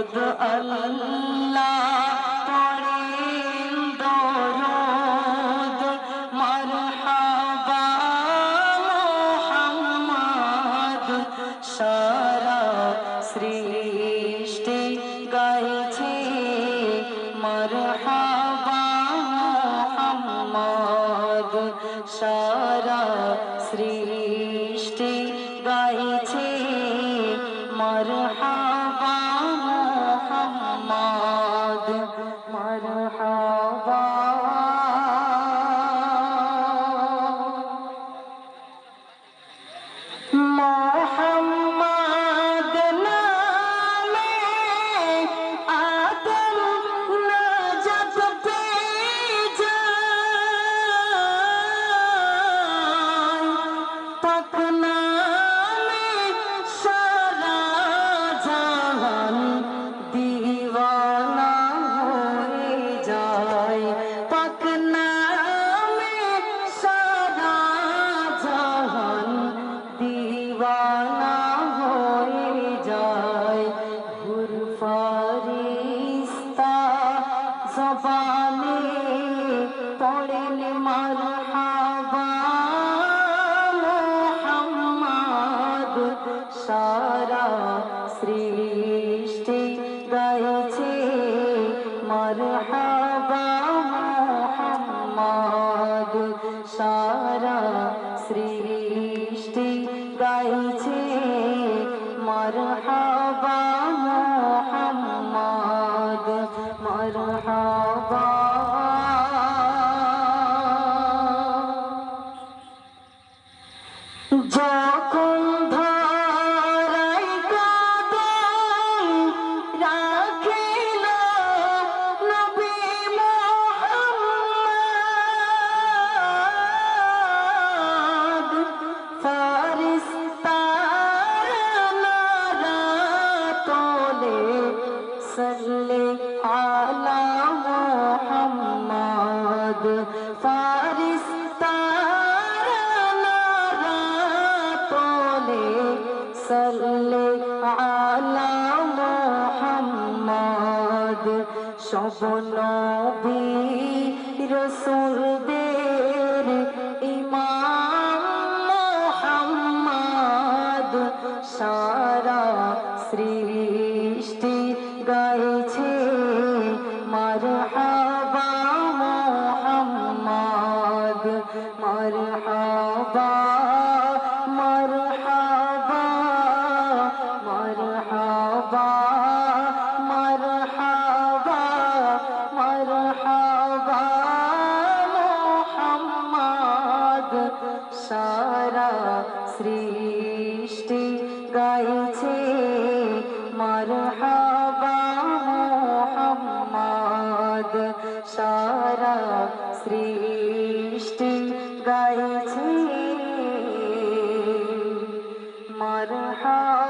খুদ আল্লাহ সারা সৃষ্টি গাইছে মারহাবা মোহাম্মদ সারা সৃষ্টি গাইছে মারহাবা মারহাবা মোহাম্মদ ফারিস্তারা তোলে সাল্লে আলা মোহাম্মদ সব নবী রসুলদের ইমাম মোহাম্মদ সারা সৃষ্টি মোহাম্মদ মারহাবা মারহাবা মারহাবা মারহাবা মারহাবা মোহাম্মদ সারা সৃষ্টি গাইছে। মারহাবা মোহাম্মদ সারা সৃষ্টি مرحبا